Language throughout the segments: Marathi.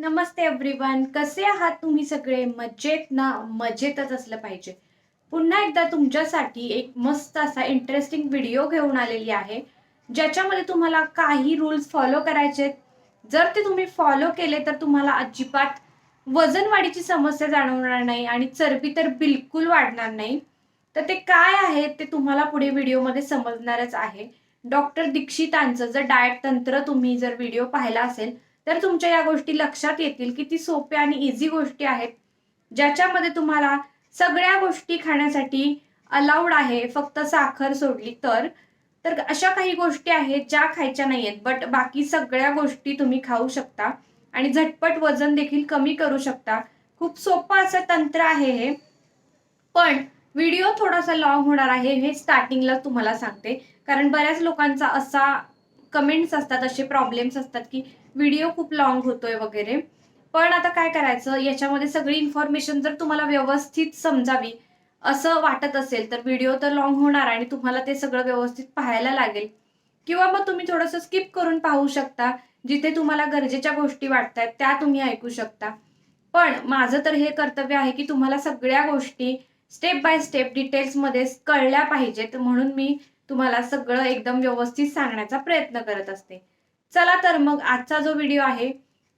नमस्ते एव्हरीवन कसे आहात तुम्ही सगळे? मजेत ना? मजेतच असलं पाहिजे. पुन्हा एकदा तुमच्यासाठी एक मस्त असा इंटरेस्टिंग व्हिडिओ घेऊन आलेली आहे. ज्याच्यामध्ये तुम्हाला काही रूल्स फॉलो करायचे आहेत. जर ते तुम्ही फॉलो केले तर तुम्हाला अजिबात वजन वाढीची समस्या जाणवणार नाही आणि चरबी तर बिलकुल वाढणार नाही. तर ते काय आहे ते तुम्हाला पुढे व्हिडिओमध्ये समजणारच आहे. डॉक्टर दीक्षितांचं जर डाएट तंत्र तुम्ही जर व्हिडिओ पाहिला असेल तर तुमच्या या गोष्टी लक्षात येतील किती सोप्या आणि इझी गोष्टी आहेत. ज्याच्यामध्ये तुम्हाला सगळ्या गोष्टी खाण्यासाठी अलाउड आहे फक्त साखर सोडली तर. तर अशा काही गोष्टी आहेत ज्या खायच्या नाही आहेत बट बाकी सगळ्या गोष्टी तुम्ही खाऊ शकता. आणि झटपट वजन देखील कमी करू शकता. खूप सोपं असं तंत्र आहे हे. पण व्हिडिओ थोडासा लॉंग होणार आहे हे स्टार्टिंगला तुम्हाला सांगते. कारण बऱ्याच लोकांचा असा कमेंट्स असतात असे प्रॉब्लेम्स असतात की व्हिडिओ खूप लॉंग होतोय वगैरे. पण आता काय करायचं? याच्यामध्ये सगळी इन्फॉर्मेशन जर तुम्हाला व्यवस्थित समजावी असं वाटत असेल तर व्हिडिओ तर लॉंग होणार आणि तुम्हाला ते सगळं व्यवस्थित पाहायला लागेल. किंवा मग तुम्ही थोडंसं स्किप करून पाहू शकता जिथे तुम्हाला गरजेच्या गोष्टी वाटतात त्या तुम्ही ऐकू शकता. पण माझं तर हे कर्तव्य आहे की तुम्हाला सगळ्या गोष्टी स्टेप बाय स्टेप डिटेल्समध्ये कळल्या पाहिजेत. म्हणून मी तुम्हाला सगळं एकदम व्यवस्थित सांगण्याचा प्रयत्न करत असते. चला तर मग आजचा जो व्हिडिओ आहे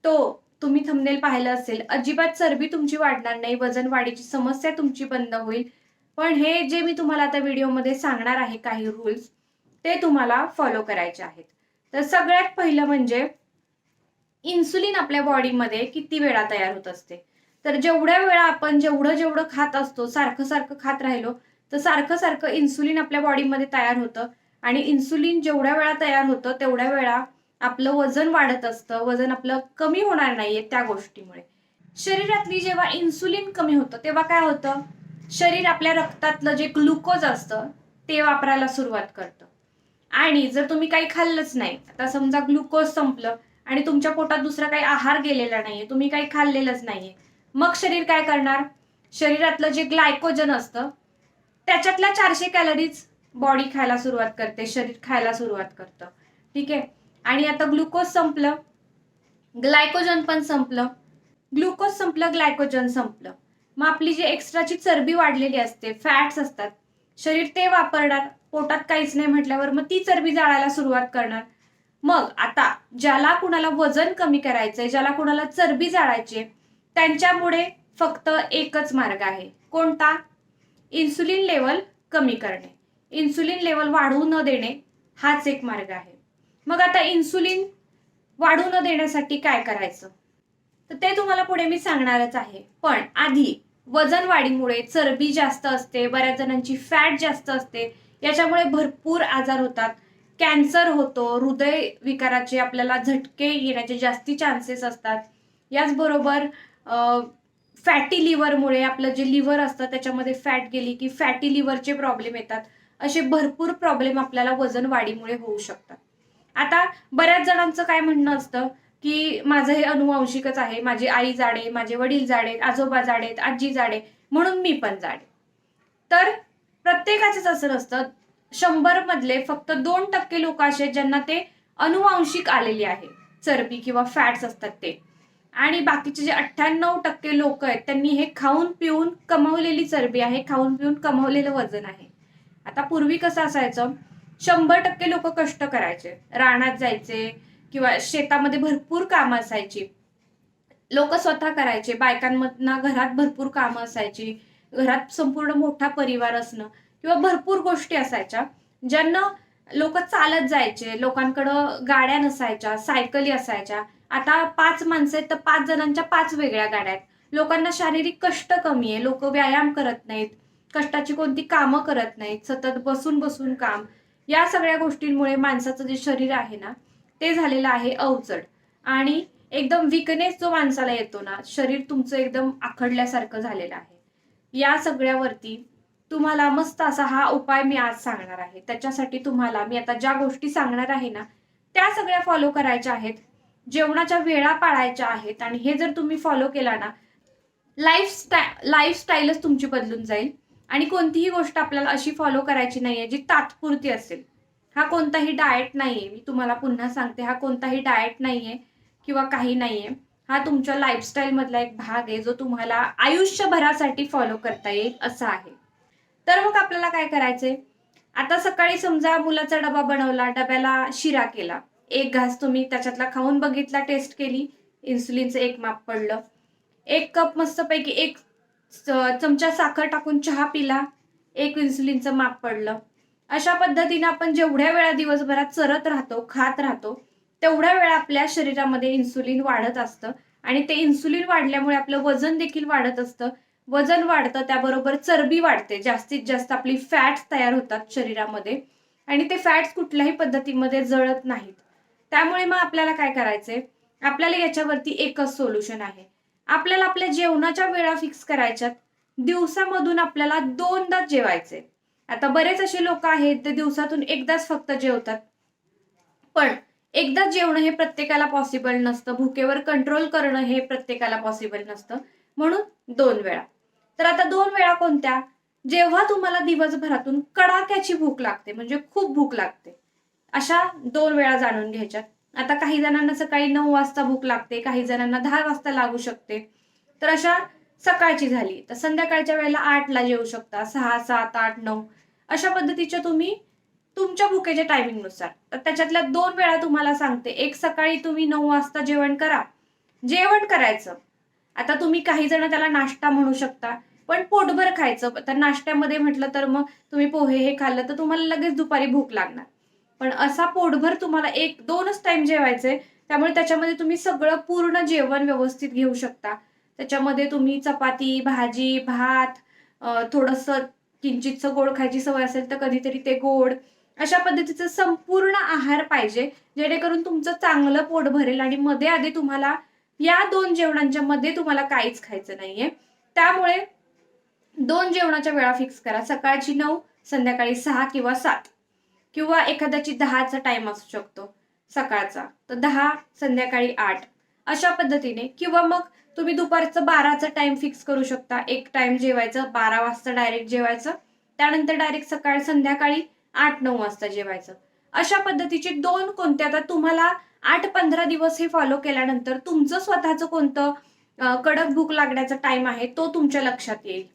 तो तुम्ही थंबनेल पाहिलं असेल अजिबात चरबी तुमची वाढणार नाही वजन वाढीची समस्या तुमची बंद होईल. पण हे जे मी तुम्हाला आता व्हिडिओमध्ये सांगणार आहे काही रूल्स ते तुम्हाला फॉलो करायचे आहेत. तर सगळ्यात पहिलं म्हणजे इन्सुलिन आपल्या बॉडीमध्ये किती वेळा तयार होत असते? तर जेवढ्या वेळा आपण जेवढं जेवढं खात असतो सारखं सारखं खात राहिलो तर सारखं सारखं इन्सुलिन आपल्या बॉडीमध्ये तयार होतं. आणि इन्सुलिन जेवढ्या वेळा तयार होतं तेवढ्या वेळा आपलं वजन वाढत असतं. वजन आपलं कमी होणार नाहीये त्या गोष्टीमुळे. शरीरातली जेव्हा इन्सुलिन कमी होतं तेव्हा काय होतं? शरीर आपल्या रक्तातलं जे ग्लुकोज असतं ते वापरायला सुरुवात करतं. आणि जर तुम्ही काही खाल्लंच नाही आता समजा ग्लुकोज संपलं आणि तुमच्या पोटात दुसरा काही आहार गेलेला नाहीये तुम्ही काही खाल्लेलंच नाहीये मग शरीर काय करणार? शरीरातलं जे ग्लायकोजन असतं त्याच्यातल्या चारशे कॅलरीज बॉडी खायला सुरुवात करते शरीर खायला सुरुवात करतं. ठीक आहे? आणि आता ग्लुकोज संपलं. ग्लायकोजन पण संपलं. ग्लुकोज संपलं ग्लायकोजन संपलं. मग आपली जी एक्स्ट्राची चरबी वाढलेली असते फॅट्स असतात शरीर ते वापरणार पोटात काहीच नाही म्हटल्यावर मग ती चरबी जाळायला सुरुवात करणार. मग आता ज्याला कुणाला वजन कमी करायचंय ज्याला कुणाला चरबी जाळायची त्यांच्यामुळे फक्त एकच मार्ग आहे. कोणता? इन्सुलिन लेवल कमी करणे. इन्सुलिन लेवल वाढवू न देणे हाच एक मार्ग आहे. मग आता इन्सुलिन वाढू न देण्यासाठी काय करायचं? तर ते तुम्हाला पुढे मी सांगणारच आहे. पण आधी वजन वाढीमुळे चरबी जास्त असते बऱ्याच जणांची फॅट जास्त असते याच्यामुळे भरपूर आजार होतात. कॅन्सर होतो हृदय विकाराचे आपल्याला झटके येण्याचे जास्ती चान्सेस असतात. याचबरोबर फॅटी लिव्हरमुळे आपलं जे लिव्हर असतं त्याच्यामध्ये फॅट गेली की फॅटी लिव्हरचे प्रॉब्लेम येतात. असे भरपूर प्रॉब्लेम आपल्याला वजन वाढीमुळे होऊ शकतात. आता बऱ्याच जणांचं काय म्हणणं असतं की माझं हे अनुवांशिकच आहे माझी आई जाडे माझे वडील जाडे आजोबा जाडेत आजी जाडे म्हणून मी पण जाडे. तर प्रत्येकाचंच असं नसतं. शंभर मधले फक्त दोन टक्के लोक असे ज्यांना ते अनुवांशिक आलेले आहे. चरबी किंवा फॅट्स असतात ते. आणि बाकीचे जे अठ्ठ्याण्णव टक्के लोक आहेत त्यांनी हे खाऊन पिऊन कमवलेली चरबी आहे खाऊन पिऊन कमवलेलं वजन आहे. आता पूर्वी कसं असायचं? शंभर टक्के लोक कष्ट करायचे. रानात जायचे किंवा शेतामध्ये भरपूर कामं असायची. लोक स्वतः करायचे. बायकांमधनं घरात भरपूर कामं असायची. घरात संपूर्ण मोठा परिवार असणं किंवा भरपूर गोष्टी असायच्या. ज्यांना लोक चालत जायचे लोकांकडं गाड्या नसायच्या सायकली असायच्या. आता पाच माणसं आहेत तर पाच जणांच्या पाच वेगळ्या गाड्या आहेत. लोकांना शारीरिक कष्ट कमी आहे लोक व्यायाम करत नाहीत कष्टाची कोणती कामं करत नाहीत सतत बसून बसून काम. या सगळ्या गोष्टींमुळे माणसाचं जे शरीर आहे ना ते झालेलं आहे अवचड आणि एकदम विकनेस जो माणसाला येतो ना शरीर तुमचं एकदम आखडल्यासारखं झालेलं आहे. या सगळ्यावरती तुम्हाला मस्त असा हा उपाय मी आज सांगणार आहे. त्याच्यासाठी तुम्हाला मी आता ज्या गोष्टी सांगणार आहे ना त्या सगळ्या फॉलो करायच्या आहेत. जेवणाच्या वेळा पाळायच्या आहेत आणि हे जर तुम्ही फॉलो केला ना लाईफस्टाय लाईफस्टाईलच तुमची बदलून जाईल. आणि कोणतीही गोष्ट आपल्याला अशी फॉलो करायची नाहीये जी तात्पुरती असेल. हा कोणताही डाएट नाही आहे मी तुम्हाला पुन्हा सांगते हा कोणताही डाएट नाही आहे किंवा काही नाही आहे हा तुमच्या लाईफस्टाईलमधला एक भाग आहे जो तुम्हाला आयुष्यभरासाठी फॉलो करता येईल असा आहे. तर मग आपल्याला काय करायचंय? आता सकाळी समजा मुलाचा डबा बनवला डब्याला शिरा केला. एक घास तुम्ही त्याच्यातला खाऊन बघितला टेस्ट केली इन्सुलिनचं एक माप पडलं. एक कप मस्तपैकी एक चमचा साखर टाकून चहा पिला एक इन्सुलिनचं माप पडलं. अशा पद्धतीने आपण जेवढ्या वेळा दिवसभरात चरत राहतो खात राहतो तेवढ्या वेळा आपल्या शरीरामध्ये इन्सुलिन वाढत असतं. आणि ते इन्सुलिन वाढल्यामुळे आपलं वजन देखील वाढत असतं. वजन वाढतं त्याबरोबर चरबी वाढते. जास्तीत जास्त आपली फॅट्स तयार होतात शरीरामध्ये. आणि ते फॅट्स कुठल्याही पद्धतीमध्ये जळत नाहीत. त्यामुळे मग आपल्याला काय करायचंय? आपल्याला याच्यावरती एकच सोल्युशन आहे. आपल्याला आपल्या जेवणाच्या वेळा फिक्स करायच्यात. दिवसामधून आपल्याला दोनदाच जेवायचे आता बरेच असे लोक आहेत ते दिवसातून एकदाच फक्त जेवतात. पण एकदा जेवणं हे प्रत्येकाला पॉसिबल नसतं. भुकेवर कंट्रोल करणं हे प्रत्येकाला पॉसिबल नसतं. म्हणून दोन वेळा. तर आता दोन वेळा कोणत्या? जेव्हा तुम्हाला दिवसभरातून कडाक्याची भूक लागते म्हणजे खूप भूक लागते. अशा दोन वेळा जाणून घ्यायच्यात. आता काही जणांना सकाळी नऊ वाजता भूक लागते काही जणांना दहा वाजता लागू शकते. तर अशा सकाळची झाली. तर संध्याकाळच्या वेळेला आठला जेवू शकता सहा सात आठ नऊ. अशा पद्धतीच्या तुम्ही तुमच्या भुकेच्या टायमिंगनुसार. तर त्याच्यातल्या दोन वेळा तुम्हाला सांगते. एक सकाळी तुम्ही नऊ वाजता जेवण करा. जेवण करायचं. आता तुम्ही काही जण त्याला नाश्ता म्हणू शकता पण पोटभर खायचं. तर नाश्त्यामध्ये म्हटलं तर मग तुम्ही पोहे हे खाल्लं तर तुम्हाला लगेच दुपारी भूक लागणार. पण असा पोटभर तुम्हाला एक दोनच टाइम जेवायचंय त्यामुळे त्याच्यामध्ये तुम्ही सगळं पूर्ण जेवण व्यवस्थित घेऊ शकता. त्याच्यामध्ये तुम्ही चपाती भाजी भात थोडंसं किंचितचं गोड खायची सवय असेल तर कधीतरी ते गोड अशा पद्धतीचं संपूर्ण आहार पाहिजे जेणेकरून तुमचं चांगलं पोट भरेल आणि मध्ये आधी तुम्हाला या दोन जेवणांच्या मध्ये तुम्हाला काहीच खायचं नाहीये. त्यामुळे दोन जेवणाच्या वेळा फिक्स करा. सकाळची नऊ संध्याकाळी सहा किंवा सात. किंवा एखाद्याची दहाचा टाइम असू शकतो सकाळचा. तर दहा संध्याकाळी आठ. अशा पद्धतीने. किंवा मग तुम्ही दुपारचं बाराचा टाइम फिक्स करू शकता. एक टाइम जेवायचं बारा वाजता डायरेक्ट जेवायचं. त्यानंतर डायरेक्ट सकाळ संध्याकाळी आठ नऊ वाजता जेवायचं. अशा पद्धतीचे दोन कोणते? आता तुम्हाला आठ पंधरा दिवस हे फॉलो केल्यानंतर तुमचं स्वतःचं कोणतं कडक भूक लागण्याचा टाइम आहे तो तुमच्या लक्षात येईल.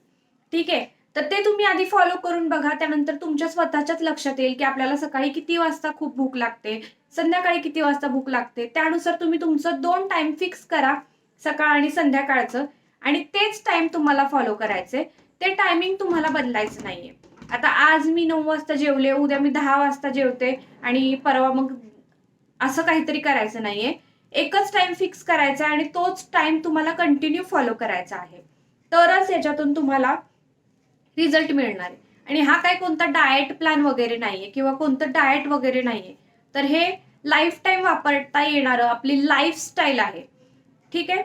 ठीक आहे? तर ते तुम्ही आधी फॉलो करून बघा त्यानंतर तुमच्या स्वतःच्याच लक्षात येईल की आपल्याला सकाळी किती वाजता खूप भूक लागते संध्याकाळी किती वाजता भूक लागते. त्यानुसार तुम्ही तुमचं दोन टाइम फिक्स करा सकाळ आणि संध्याकाळचं. आणि तेच टाइम तुम्हाला फॉलो करायचे ते टायमिंग तुम्हाला बदलायचं नाहीये. आता आज मी नऊ वाजता जेवले उद्या मी दहा वाजता जेवते आणि परवा मग असं काहीतरी करायचं नाहीये. एकच टाइम फिक्स करायचा आहे आणि तोच टाइम तुम्हाला कंटिन्यू फॉलो करायचा आहे. तरच याच्यातून तुम्हाला रिझल्ट मिळणार आहे. आणि हा काय कोणता डाएट प्लॅन वगैरे नाहीये किंवा कोणतं डाएट वगैरे नाहीये. तर हे लाईफ टाईम वापरता येणारं आपली लाईफस्टाईल आहे. ठीक आहे?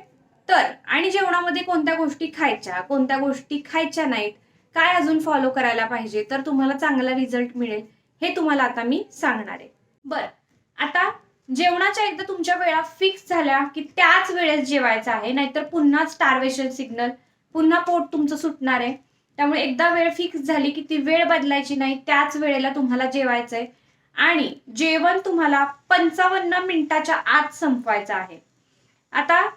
तर आणि जेवणामध्ये कोणत्या गोष्टी खायच्या कोणत्या गोष्टी खायच्या नाहीत काय अजून फॉलो करायला पाहिजे तर तुम्हाला चांगला रिझल्ट मिळेल हे तुम्हाला आता मी सांगणार आहे. बरं आता जेवणाच्या एकदा तुमच्या वेळा फिक्स झाल्या की त्याच वेळेस जेवायचं आहे नाहीतर पुन्हा स्टारवेशन सिग्नल पुन्हा पोट तुमचं सुटणार आहे. त्यामुळे एकदा वेळ फिक्स झाली की ती वेळ बदलायची नाही त्याच वेळेला तुम्हाला जेवायचं आहे आणि जेवण तुम्हाला पंचावन्न मिनिटाच्या आत संपवायचं आहे. आता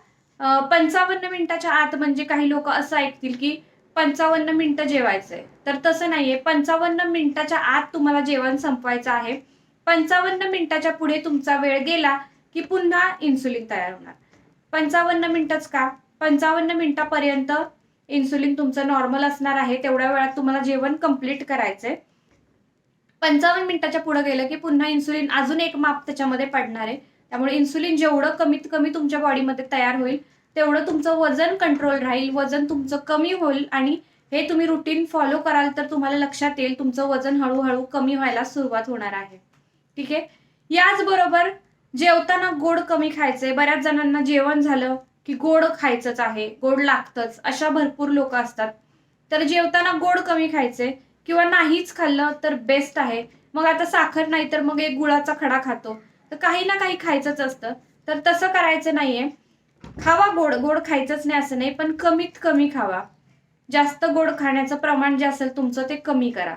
पंचावन्न मिनिटाच्या आत म्हणजे काही लोक असं ऐकतील की पंचावन्न मिनिटं जेवायचंय. तर तसं नाहीये. पंचावन्न मिनिटाच्या आत तुम्हाला जेवण संपवायचं आहे. पंचावन्न मिनिटाच्या पुढे तुमचा वेळ गेला की पुन्हा इन्सुलिन तयार होणार. पंचावन्न मिनिटच का? पंचावन्न मिनिटापर्यंत इन्सुलिन तुमचं नॉर्मल असणार आहे तेवढ्या वेळात तुम्हाला जेवण कंप्लीट करायचंय. पंचावन्न मिनिटाच्या पुढे गेलं की पुन्हा इन्सुलिन अजून एक माप त्याच्यामध्ये पडणार आहे. त्यामुळे इन्सुलिन जेवढं कमीत कमी तुमच्या बॉडीमध्ये तयार होईल तेवढं तुमचं वजन कंट्रोल राहील वजन तुमचं कमी होईल आणि हे तुम्ही रुटीन फॉलो कराल तर तुम्हाला लक्षात येईल तुमचं वजन हळूहळू कमी व्हायला सुरुवात होणार आहे. ठीक आहे? याचबरोबर जेवताना गोड कमी खायचंय. बऱ्याच जणांना जेवण झालं की गोड खायचंच आहे गोड लागतंच अशा भरपूर लोक असतात. तर जेवताना गोड कमी खायचे किंवा नाहीच खाल्लं तर बेस्ट आहे. मग आता साखर नाही तर मग एक गुळाचा खडा खातो. तर काही ना काही खायचंच असतं. तर तसं करायचं नाहीये. खावा गोड गोड खायचंच नाही असं नाही पण कमीत कमी खावा. जास्त गोड खाण्याचं प्रमाण जे असेल तुमचं ते कमी करा.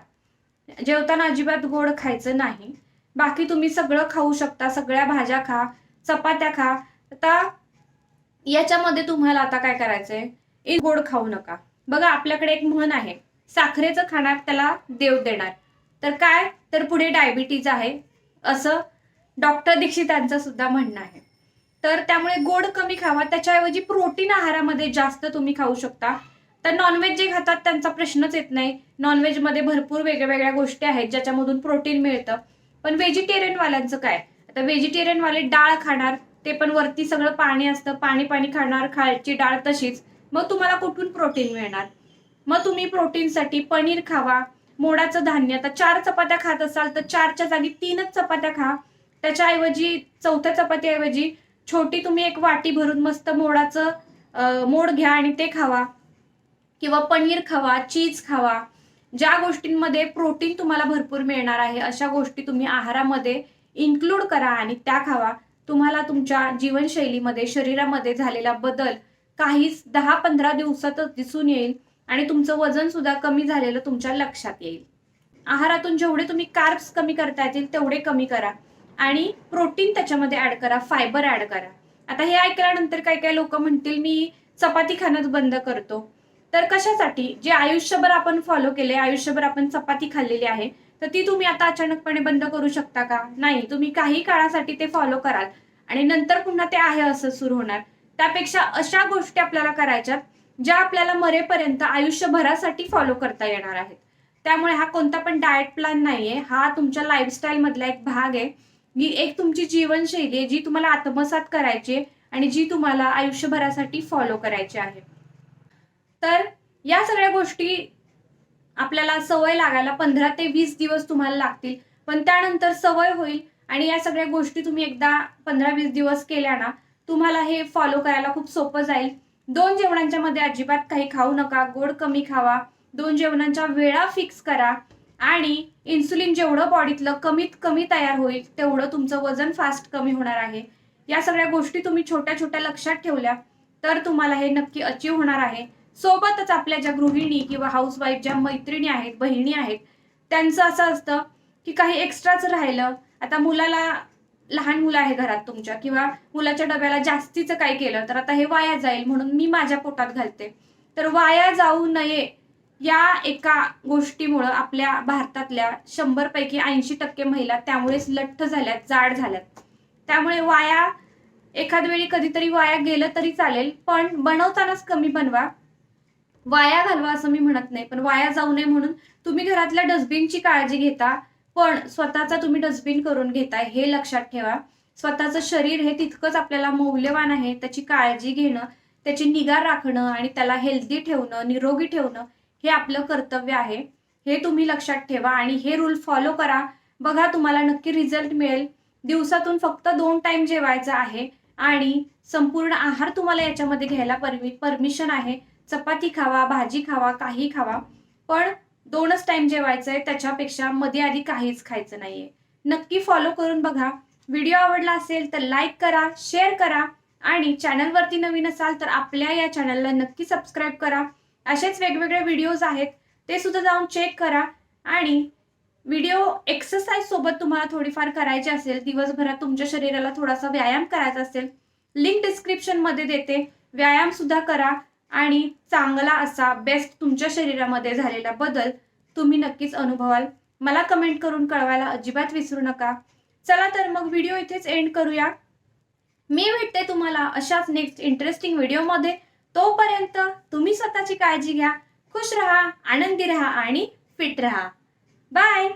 जेवताना अजिबात गोड खायचं नाही. बाकी तुम्ही सगळं खाऊ शकता सगळ्या भाज्या खा चपात्या खा. आता याच्यामध्ये तुम्हाला आता काय करायचंय? एक गोड खाऊ नका. बघा आपल्याकडे एक म्हण आहे. साखरेचं खाणार त्याला देव देणार. तर काय? तर पुढे डायबिटीज आहे. असं डॉक्टर दीक्षितांचं सुद्धा म्हणणं आहे. तर त्यामुळे गोड कमी खावा. त्याच्याऐवजी प्रोटीन आहारामध्ये जास्त तुम्ही खाऊ शकता. तर नॉनव्हेज जे खातात त्यांचा प्रश्नच येत नाही. नॉनव्हेजमध्ये भरपूर वेगळ्या वेगळ्या गोष्टी आहेत ज्याच्यामधून प्रोटीन मिळतं. पण व्हेजिटेरियनवाल्यांचं काय? आता व्हेजिटेरियनवाले डाळ खाणार ते पण वरती सगळं पाणी असतं पाणी पाणी खाणार खालची डाळ तशीच. मग तुम्हाला कुठून प्रोटीन मिळणार? मग तुम्ही प्रोटीनसाठी पनीर खावा मोडाचं धान्य. आता चार चपात्या खात असाल तर चारच्या जागी तीनच चपात्या खा. त्याच्याऐवजी चौथ्या चपात्याऐवजी छोटी तुम्ही एक वाटी भरून मस्त मोडाचं मोड घ्या आणि ते खावा. किंवा पनीर खावा चीज खावा. ज्या गोष्टींमध्ये प्रोटीन तुम्हाला भरपूर मिळणार आहे अशा गोष्टी तुम्ही आहारामध्ये इन्क्लूड करा आणि त्या खावा. तुम्हाला तुमच्या जीवनशैलीमध्ये शरीरामध्ये झालेला बदल काहीच दहा पंधरा दिवसातच दिसून येईल आणि तुमचं वजन सुद्धा कमी झालेलं तुमच्या लक्षात येईल. आहारातून जेवढे तुम्ही कार्ब्स कमी करता येतील तेवढे कमी करा आणि प्रोटीन त्याच्यामध्ये ऍड करा फायबर ऍड करा. आता हे ऐकल्यानंतर काही काही लोक म्हणतील मी चपाती खाणंच बंद करतो. तर कशासाठी? जे आयुष्यभर आपण फॉलो केले आयुष्यभर आपण चपाती खाल्लेली आहे तर ती तुम्ही आता अचानकपणे बंद करू शकता का? नाही तुम्ही काही काळासाठी ते फॉलो कराल. आणि नंतर पुन्हा ते आहे असं सुरू होणार. त्यापेक्षा अशा गोष्टी आपल्याला करायच्यात ज्या आपल्याला मरेपर्यंत आयुष्यभरासाठी फॉलो करता येणार आहेत. त्यामुळे हा कोणता पण डाएट प्लॅन नाहीये. हा तुमच्या लाईफस्टाईल मधला एक भाग आहे. ही एक तुमची जीवनशैली आहे जी तुम्हाला आत्मसात करायची आहे आणि जी तुम्हाला आयुष्यभरासाठी फॉलो करायची आहे. तर या सगळ्या गोष्टी आपल्याला सवय लागायला पंधरा ते वीस दिवस तुम्हाला लागतील. पण त्यानंतर सवय होईल आणि या सगळ्या गोष्टी तुम्ही एकदा पंधरा वीस दिवस केल्या ना तुम्हाला हे फॉलो करायला खूप सोपं जाईल. दोन जेवणांच्या मध्ये अजिबात काही खाऊ नका गोड कमी खावा. दोन जेवणांच्या वेळा फिक्स करा. आणि इन्सुलिन जेवढं बॉडीतलं कमीत कमी तयार होईल तेवढं तुमचं वजन फास्ट कमी होणार आहे. या सगळ्या गोष्टी तुम्ही छोट्या छोट्या लक्षात ठेवल्या तर तुम्हाला हे नक्की अचीव होणार आहे. सोबतच आपल्या ज्या गृहिणी किंवा हाऊसवाईफ ज्या मैत्रिणी आहेत बहिणी आहेत त्यांचं असं असतं की काही एक्स्ट्राच राहिलं आता मुलाला लहान मुलं आहे घरात तुमच्या किंवा मुलाच्या डब्याला जास्तीचं काय केलं तर आता हे वाया जाईल म्हणून मी माझ्या पोटात घालते. तर वाया जाऊ नये या एका गोष्टीमुळं आपल्या भारतातल्या शंभरपैकी ऐंशी टक्के महिला त्यामुळेच लठ्ठ झाल्यात जाड झाल्यात. त्यामुळे वाया एखाद वेळी कधीतरी वाया गेलं तरी चालेल पण बनवतानाच कमी बनवा. वाया घालवा असं मी म्हणत नाही पण वाया जाऊ नये म्हणून तुम्ही घरातल्या डस्टबिनची काळजी घेता पण स्वतःचा तुम्ही डस्टबिन करून घेताय हे लक्षात ठेवा. स्वतःचं शरीर हे तितकंच आपल्याला मौल्यवान आहे त्याची काळजी घेणं त्याची निगा राखणं आणि त्याला हेल्दी ठेवणं निरोगी ठेवणं हे आपलं कर्तव्य आहे. हे तुम्ही लक्षात ठेवा आणि हे रूल फॉलो करा. बघा तुम्हाला नक्की रिझल्ट मिळेल. दिवसातून फक्त दोन टाइम जेवायचं आहे आणि संपूर्ण आहार तुम्हाला याच्यामध्ये घ्यायला परमि परमिशन आहे. चपाती खावा भाजी खावा काही खावा पण दोनच टाइम जेवायचं आहे त्याच्यापेक्षा मध्ये आधी काहीच खायचं नाहीये. नक्की फॉलो करून बघा. व्हिडिओ आवडला असेल तर लाईक करा शेअर करा आणि चॅनलवरती नवीन असाल तर आपल्या या चॅनलला नक्की सबस्क्राईब करा. असेच वेगवेगळे व्हिडिओज आहेत ते सुद्धा जाऊन चेक करा आणि व्हिडिओ एक्सरसाइज सोबत तुम्हाला थोडीफार करायची असेल दिवसभरात तुमच्या शरीराला थोडासा व्यायाम करायचा असेल लिंक डिस्क्रिप्शनमध्ये देते. व्यायाम सुद्धा करा. आणि चांगला असा बेस्ट तुमच्या शरीरामध्ये झालेला बदल तुम्ही नक्कीच अनुभवाल. मला कमेंट करून कळवायला अजिबात विसरू नका. चला तर मग व्हिडिओ इथेच एंड करूया. मी भेटते तुम्हाला अशाच नेक्स्ट इंटरेस्टिंग व्हिडिओमध्ये तोपर्यंत तुम्ही स्वतःची काळजी घ्या खुश रहा आनंदी रहा आणि फिट रहा. बाय